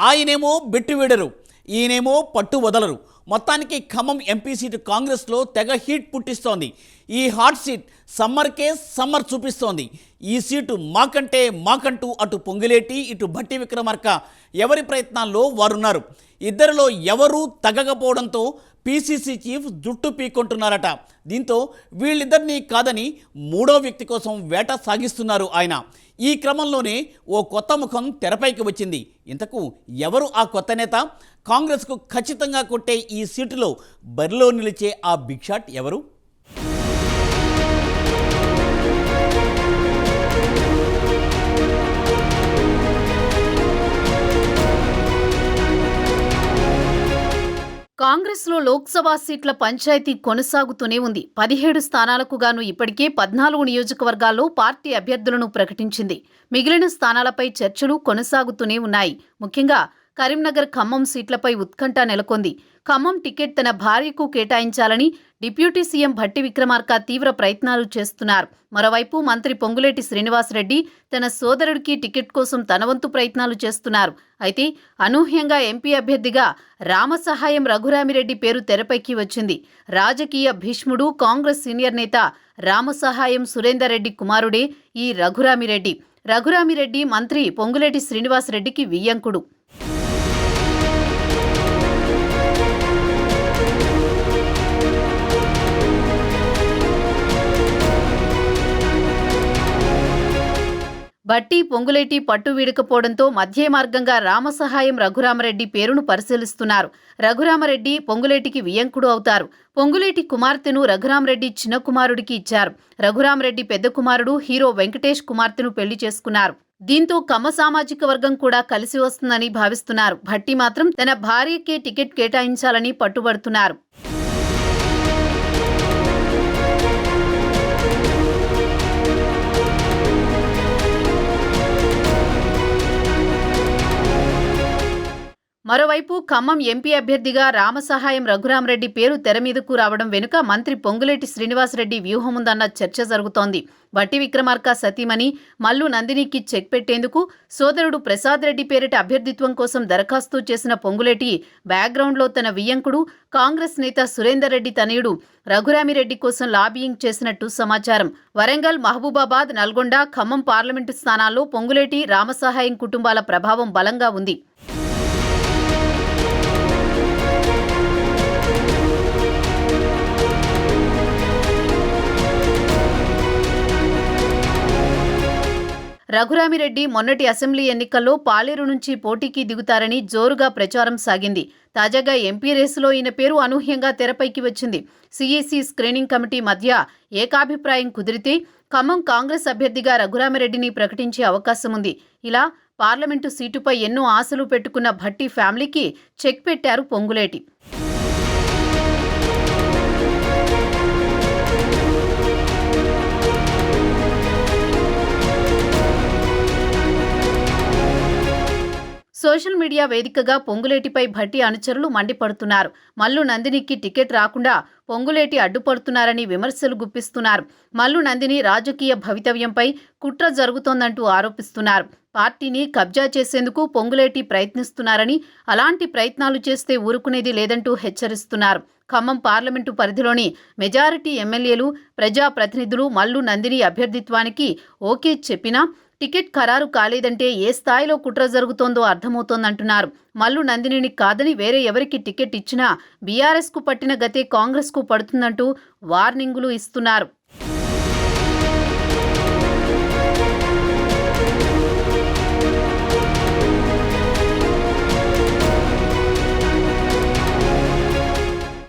ఆయనేమో బెట్టు విడరు ఈయనేమో పట్టు వదలరు మొత్తానికి ఖమ్మం ఎంపీ సీటు కాంగ్రెస్లో తెగ హీట్ పుట్టిస్తోంది. ఈ హాట్ సీట్ సమ్మర్కే సమ్మర్ చూపిస్తోంది. ఈ సీటు మాకంటే మాకంటూ అటు పొంగిలేటి ఇటు భట్టి విక్రమార్క ఎవరి ప్రయత్నాల్లో వారున్నారు? ఇద్దరిలో ఎవరూ తగ్గకపోవడంతో పీసీసీ చీఫ్ జుట్టు పీక్కుంటున్నారట. దీంతో వీళ్ళిద్దరినీ కాదని మూడో వ్యక్తి కోసం వేట సాగిస్తున్నారు ఆయన. ఈ క్రమంలోనే ఓ కొత్త ముఖం తెరపైకి వచ్చింది. ఇంతకు ఎవరు ఆ కొత్త నేత? కాంగ్రెస్కు ఖచ్చితంగా కొట్టే ఈ సీటులో బరిలో నిలిచే ఆ బిగ్ షాట్ ఎవరు? కాంగ్రెస్లో లోక్సభ సీట్ల పంచాయతీ కొనసాగుతూనే ఉంది. పదిహేడు స్థానాలకు గాను ఇప్పటికే పద్నాలుగు నియోజకవర్గాల్లో పార్టీ అభ్యర్థులను ప్రకటించింది. మిగిలిన స్థానాలపై చర్చలు కొనసాగుతూనే ఉన్నాయి. ముఖ్యంగా కరీంనగర్ ఖమ్మం సీట్లపై ఉత్కంఠ నెలకొంది. ఖమ్మం టికెట్ తన భార్యకు కేటాయించాలని డిప్యూటీ సీఎం భట్టి విక్రమార్క తీవ్ర ప్రయత్నాలు చేస్తున్నారు. మరోవైపు మంత్రి పొంగులేటి శ్రీనివాసరెడ్డి తన సోదరుడికి టికెట్ కోసం తనవంతు ప్రయత్నాలు చేస్తున్నారు. అయితే అనూహ్యంగా ఎంపీ అభ్యర్థిగా రామసహాయం రఘురామిరెడ్డి పేరు తెరపైకి వచ్చింది. రాజకీయ భీష్ముడు కాంగ్రెస్ సీనియర్ నేత రామసహాయం సురేందర్ రెడ్డి కుమారుడే ఈ రఘురామిరెడ్డి. రఘురామిరెడ్డి మంత్రి పొంగులేటి శ్రీనివాసరెడ్డికి వియ్యంకుడు. బట్టి పొంగులేటి పట్టు వీడకపోవడంతో మధ్య మార్గంగా రామసహాయం రఘురామరెడ్డి పేరును పరిశీలిస్తున్నారు. రఘురామరెడ్డి పొంగులేటికి వియంకుడు అవుతారు. పొంగులేటి కుమార్తెను రఘురామరెడ్డి చిన్న కుమారుడికి ఇచ్చారు. రఘురామరెడ్డి పెద్ద కుమారుడు హీరో వెంకటేష్ కుమార్తెను పెళ్ళి చేసుకున్నారు. దీంతో కమ్మ సామాజిక వర్గం కూడా కలిసి వస్తుందని భావిస్తున్నారు. భట్టి మాత్రం తన భార్యకే టికెట్ కేటాయించాలని పట్టుబడుతున్నారు. మరోవైపు ఖమ్మం ఎంపీ అభ్యర్థిగా రామసహాయం రఘురామరెడ్డి పేరు తెర మీదకు రావడం వెనుక మంత్రి పొంగులేటి శ్రీనివాసరెడ్డి వ్యూహముందన్న చర్చ జరుగుతోంది. వట్టి విక్రమార్క సతీమణి మల్లు నందినికి చెక్ పెట్టేందుకు సోదరుడు ప్రసాద్ రెడ్డి పేరిట అభ్యర్థిత్వం కోసం దరఖాస్తు చేసిన పొంగులేటి బ్యాక్గ్రౌండ్లో తన వియ్యంకుడు కాంగ్రెస్ నేత సురేందర్ రెడ్డి తనయుడు రఘురామిరెడ్డి కోసం లాబియింగ్ చేసినట్టు సమాచారం. వరంగల్ మహబూబాబాద్ నల్గొండ ఖమ్మం పార్లమెంటు స్థానాల్లో పొంగులేటి రామసహాయం కుటుంబాల ప్రభావం బలంగా ఉంది. రఘురామిరెడ్డి మొన్నటి అసెంబ్లీ ఎన్నికల్లో పాలేరు నుంచి పోటీకి దిగుతారని జోరుగా ప్రచారం సాగింది. తాజాగా ఎంపీ రేసులో ఈయన పేరు అనూహ్యంగా తెరపైకి వచ్చింది. సిఈసి స్క్రీనింగ్ కమిటీ మధ్య ఏకాభిప్రాయం కుదిరితే ఖమ్మం కాంగ్రెస్ అభ్యర్థిగా రఘురామిరెడ్డిని ప్రకటించే అవకాశం ఉంది. ఇలా పార్లమెంటు సీటుపై ఎన్నో ఆశలు పెట్టుకున్న భట్టి ఫ్యామిలీకి చెక్ పెట్టారు పొంగులేటి. మీడియా వేదికగా పొంగులేటిపై భట్టి అనుచరులు మండిపడుతున్నారు. మల్లు నందినికి టికెట్ రాకుండా పొంగులేటి అడ్డుపడుతున్నారని విమర్శలు గుప్పిస్తున్నారు. మల్లు నందిని రాజకీయ భవితవ్యంపై కుట్ర జరుగుతోందంటూ ఆరోపిస్తున్నారు. పార్టీని కబ్జా చేసేందుకు పొంగులేటి ప్రయత్నిస్తున్నారని అలాంటి ప్రయత్నాలు చేస్తే ఊరుకునేది లేదంటూ హెచ్చరిస్తున్నారు. ఖమ్మం పార్లమెంటు పరిధిలోని మెజారిటీ ఎమ్మెల్యేలు ప్రజాప్రతినిధులు మల్లు నందిని అభ్యర్థిత్వానికి ఓకే చెప్పినా టికెట్ ఖరారు కాలేదంటే ఏ స్థాయిలో కుట్ర జరుగుతోందో అర్థమవుతోందంటున్నారు. మల్లు నందినిని కాదని వేరే ఎవరికి టికెట్ ఇచ్చినా బీఆర్ఎస్కు పట్టిన గతే కాంగ్రెస్కు పడుతుందంటూ వార్నింగులు ఇస్తున్నారు.